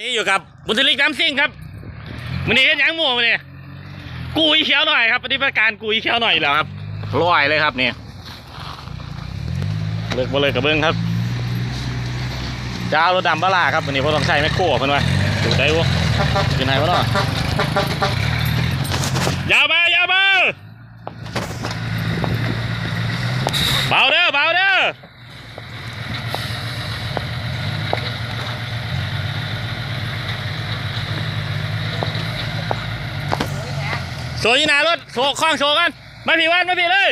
นี่อยู่กับบุญทลิกน้ำซิ่งครับมันนี้เห็นยังหมู่มันนี่กุยเขียวหน่อยครับปฏิบัติการกุยเขียวหน่อยแล้วครับลอยเลยครับนี่เลิกมาเลยกับเบิ้งครับจะเอารถดำบ้าล่าครับวันนี้เพราะต้องใช้แมคโครเพิ่นว่าดูได้วะกินไหนวะเนาะอยาวมายาวมาเบาเด้อเบาเด้อ โชว์ยี่หนารถโชว์คล้องโชว์กันมาพี่วันมาพี่เลย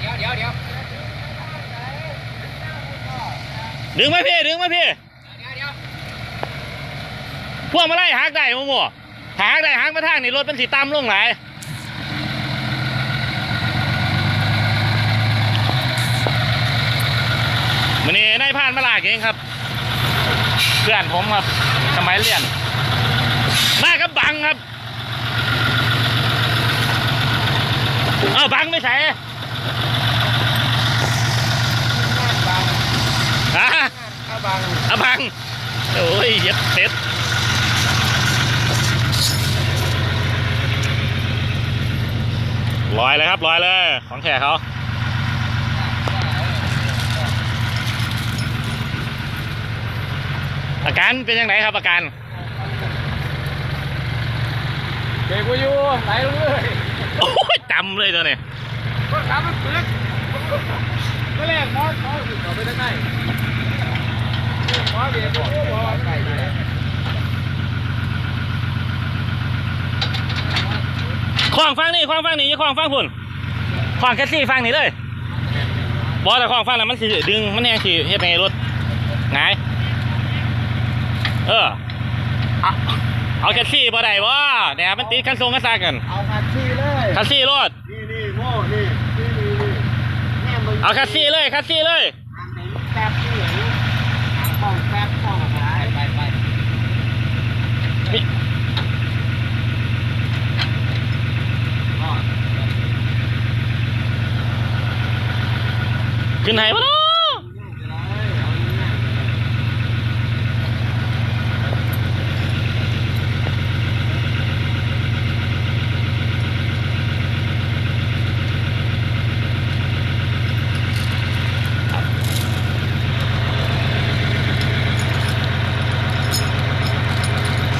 เดี๋ยวเดี๋ยวเดี๋ยวดึงมาพี่ดึงมาพี่เดี๋ยวเดี๋ยวพวกมาไล่หักได้มั่วๆหักได้หักมาทางนี่รถเป็นสีตามลงไหลายมันนี่นายพรานมาลากเองครับ เพื่อนผมครับสมัยเรียนมากับบังครับ เอาบังไม่ใส่ฮะข้าบังเอาบัง โอ้ยเย็ดเป็ดลอยเลยครับลอยเลย ของแขกเขาอาการเป็นยังไงครับอาการเบรกกูอยู่ไหลลงเลย โอ้ยจำเลยตัวนี้รถขับมันเปลือกก็แรกมอสมอสขึ้นต่อไปได้ไงมอสเบรกกูมอสไก่เลยคล้องฟังนี่คล้องฟังนี่อย่าคล้องฟังพุ่นคล้องแคสซี่ฟังนี่เลยบอแต่คล้องฟังแล้วมันสิดึงมันแหงสิเฮ็ดไงรถไงายเออเอาเอาแคสซี่บ่ได้บ่เนี่ยมันติดคันทรงกันซากกันเอาคันซี่เลย คัสซี่รถนี่นี่โม่นี่นี่นี่นี่แม่มึงเอาคัสซี่เลยคัสซี่เลยทางไหนแป๊บนี่เหรอทางป้องแป๊บป้องหายไปไปนี่อ๋อขึ้นไหนวะเนาะ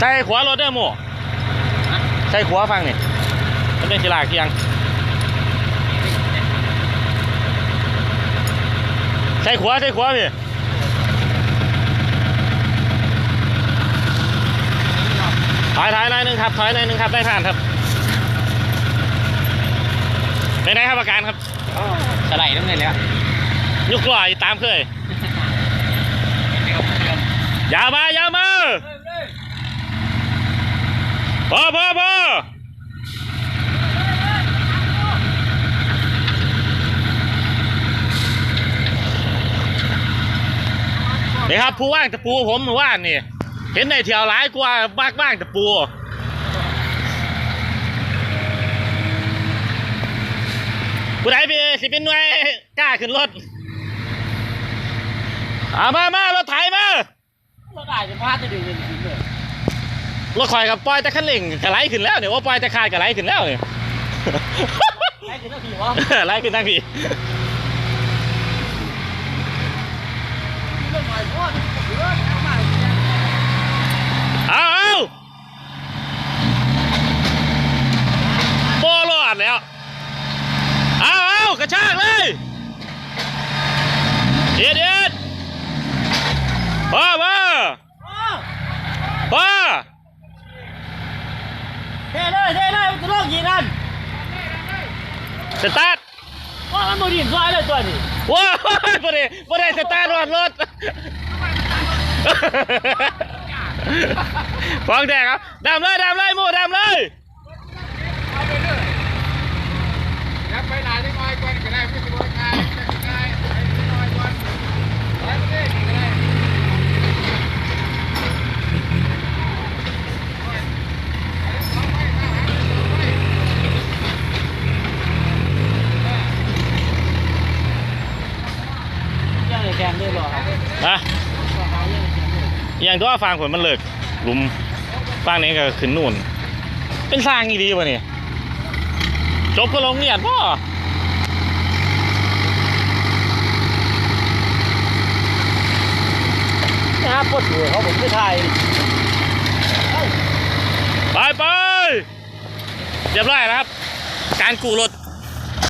ใส่ขวารถเด้อหมู่ใส่ขวาฟังนี่มันเป็นกีฬาเคียงใส่ขวาใส่ขวาพี่ถอยถอยหน่อยหนึงครับถอยหน่อยหนึงครับได้ผ่านครับเป็นไงครับอาการครับๆสไลด์น้ำเงินแล้วยุกลอยตามเคยอย่ามายามา พอพอพอนี่ครับผู้ว่างตะปูผมมือว่านี่ เห็นในเที่ยวหลายกว่ามากว่างตะปูผู้ใดพี่สิเป็นหน่วยกล้าขึ้นรถเอามามารถไถมาราได้จะพลาดจะดึงเงินจริงเลย รถคอยกับปล่อยแต่ขันเร่งกระไรขึ้นแล้วเนี่ยว่าปล่อยแต่คาดกระไรขึ้นแล้วเนี่ยไอ้คือต้งผีวะไล่ขึ้นทั้งผีเองหน่อยพ่อเรื่องเอามา เอาเอาโบรอดแล้วเอาเอากระชากเลยเด็ดเด็ดพ่อพ่อพ่อ เท่เลยเท่เลยมันจะลอกยิงกัน สตาร์ทว่ามันโมดินซอยเลยตัวนี้ว้าวบ่ได้บ่ได้สตาร์ทรถรถฟังแดกครับดำเลยดำเลยหมูดำเลยบไปไหนจะน้อยกว่าก็ได้ไม่ต้องกายกายน้อยกว่าไปเรื่อยๆก็ได้ ยังไงแกมได้หรอครับฮะยังไงแกมได้ยังอย่างที่ว่าฟังผลมันเลิกหลุมฟังนี้ก็ขึ้นนู่น เป็นสร้างอีดีวะนี่จบก็ลงเรียนพ่อนะปวดหัวเขาผมไม่ทายไปไปเรียบร้อยแล้วครับ การกูรถ